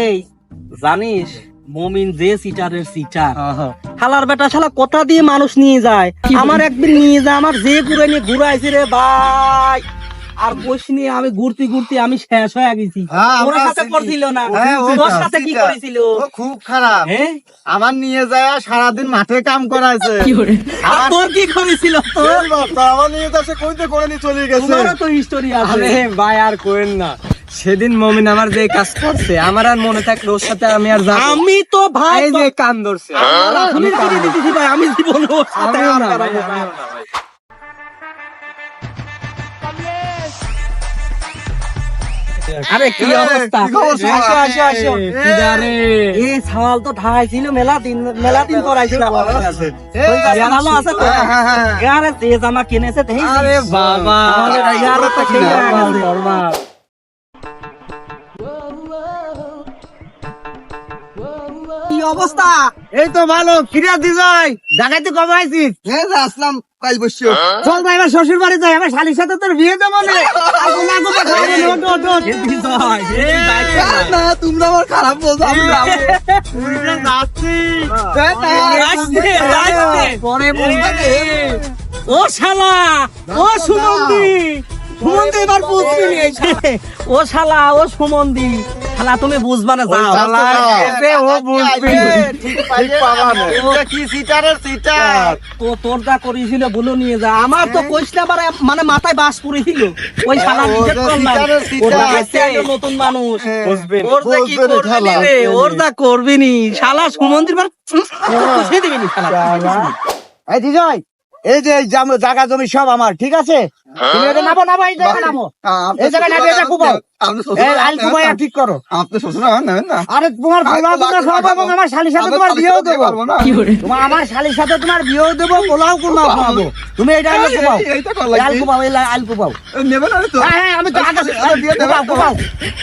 এই জানিস মমিন যে সিটারের সিটার। শালার বেটা শালা কথা দিয়ে মানুষ নিয়ে যায়। আমার একদিন নিয়ে যায় আমার যে ঘুরে নিয়ে ঘুরাইছে রে ভাই। আর বসে নিয়ে আমি ঘুরতে ঘুরতে আমি শেষ হয়ে গেছি। হ্যাঁ, ওর সাথে করছিল না। হ্যাঁ, ও তোর না, সাথে কি করেছিল? খুব খারাপ। হ্যাঁ? আমার নিয়ে যায় সারাদিন মাঠে কাম করাইছে। আর তোর কি করেছিল? তোর? আমার নিয়ে সে কইতে করে নিয়ে চলে গেছে। তোমারও তো হিস্টোরি আছে। ভাই আর কোয়েন না। সেদিন মমিন আমার যে কাজ করছে আমার আর মনে থাকলে ওর সাথে আমি আর যাব। আমি তো ভাই যে কান ধরছে। আমি করে দিতেছি ভাই আমি জীবন ওর সাথে আর কি অবস্থা? আসো আসো আসো। সাওয়াল তো মেলা দিন মেলা দিন ভালো আছে। তো? হ্যাঁ, হ্যাঁ, হ্যাঁ। আরে যে জামা কিনেছে আরে বাবা। ইয়ার তো হয়ে। কি অবস্থা? এই তো ভালো কিরা দিজয় ঢাকাইতে কবে আইছিস? এই যে আসলাম কাল বসছো। চল ভাই এবার শ্বশুর বাড়ি যাই আমার শালির সাথে তোর বিয়ে দেবো না। আগুন আগুন খাওয়াবো না, ওঠ, ওঠ, ওঠ। এ বিজয়, এ না, না তুমি আমার খারাপ বলছো আমি আসছে। পরে ও শালা ও সুমন্দি সুমন্দি এবার বুঝবি নি এই শালা। ও শালা ও সুমন্দি শালা তুমি বুঝবা না যাও শালা, এতে ও বুঝবে। ঠিক পাবা না। এটা কি সিটারের সিটার তো তোর যা করেছিল বলো নিয়ে যা আমার তো না বারে মানে মাথায় বাস করেছিল ওই শালা হ্যাঁ, করলাম ওর কাছে নতুন মানুষ বুঝবেন। ওর যা কি করবি শালা। রে ওর যা করবি নি শালা সুমন্দির বার খুশি দিবি নি শালা এই দিজয় এই যে জায়গা জমি সব আমার ঠিক আছে? তুমি এটা নামো নামো। এই জায়গা নামো এই জায়গা নামো এটা কুবাও আইল কুবাই ঠিক করো। আপনি শ্বশুর নেবেন না? আরে তোমার পোলাও লাগবে সব না, এবং আমার শালির সাথে আমরা তোমার শালির বিয়েও সাথে দেবো। তোমার আমার শালির সাথে তোমার বিয়েও দেবো পোলাও কুমা খাওয়াবো। তুমি এটা আইলে এই- এইটা করা এই আইল লাগবে। এই আইল কুবাও। নেবেন না তো হ্যাঁ হ্যাঁ আমি তো আগে বিয়ে দেবেন কুবাও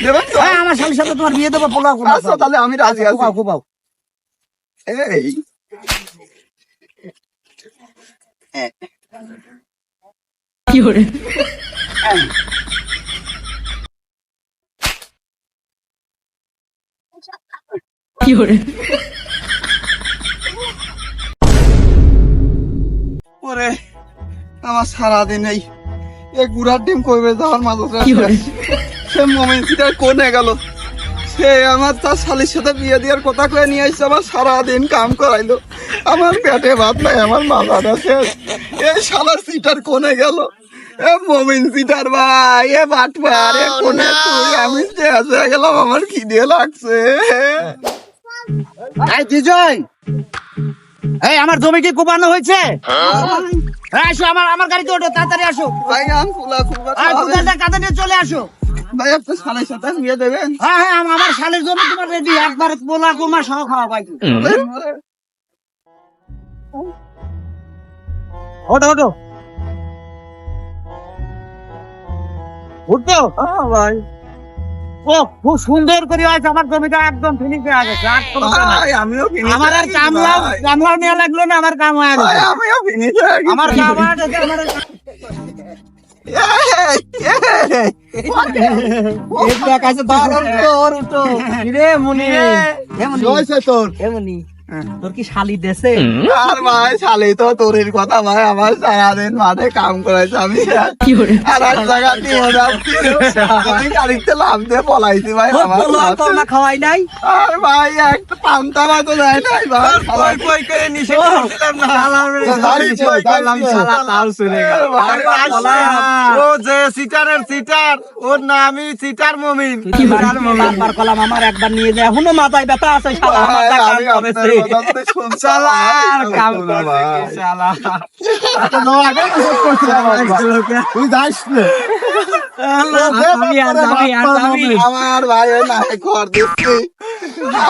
নেবেন তো। হ্যাঁ আমার শালির সাথে তোমার বিয়ে দেবো পোলাও কুমা আচ্ছা তাহলে আমি রাজি আছি। কুবাও কুবাও। এই। ওরে আমার সারাদিন এই এই গুড়ার ডিম কইবে যাওয়ার মাঝে সে মোমেন কোনে গেল? সে আমার তার শালির সাথে বিয়ে দেওয়ার কথা কয়ে নিয়ে আসছে আমার সারাদিন কাম করাইলো। আমার পেটে ভাত নাই আমার মাথাটা শেষ। এই শালার সিটার কোনে গেল। এ মোমিন সিটার ভাই এ কোনে তুই আমি শেষ হয়ে গেলাম আমার খিদে লাগছে। এই বিজয়! এই আমার জমি কি কুপানো হয়েছে? হ্যাঁ আসো আমার আমার গাড়িতে ওঠো তাড়াতাড়ি আসো। ভাই আম ফুলা ফুলা আর কুদালটা কাঁধে নিয়ে চলে আসো। ভাই আপনার শালের সাথে বিয়ে দেবেন। হ্যাঁ হ্যাঁ আমার শালের জমি তোমার রেডি একবার পোলা কুমা সহ খাওয়া পাই ওঠো ওঠো উঠতো ভাই ও খুব সুন্দর করে আছে আমার জমিটা একদম ফিনিশ হয়ে গেছে আর কোনো আমিও আমার আর কামলাও কামলাও নেওয়া লাগল না আমার কাম হয়ে গেছে আমিও ফিনিশ হয়ে গেছি আমার কাম হয়ে গেছে আমার রে মুনি হে মুনি হয়েছে তোর হে মুনি তোর কি শালি দেশে? আর ভাই শালি তো তোরের কথা ভাই আমার সারাদিন মাঠে কাম করেছে আমি। আর এক জায়গা দিয়ে যাচ্ছি আমি গাড়িতে লাভ দিয়ে পলাইছি ভাই আমার পোলাও তো না খাওয়াই নাই? আর ভাই একটা পান্তা তো দেয় নাই ভাই। সবাই কই করে নিষেধ ও, করছিলাম না। দাঁড়িয়ে ছিল, দাঁড়ালাম ছিল। শালা তাও শুনে গেল। ভাই, ও যে সিটারের সিটার ওর নামই সিটার মমিন। কি বারবার কলাম আমার একবার নিয়ে যায় এখনও মাথায় ব্যথা আছে শালা। আমার তুই যাস না। আমার ভাই নাকে ঘর দিচ্ছি। না।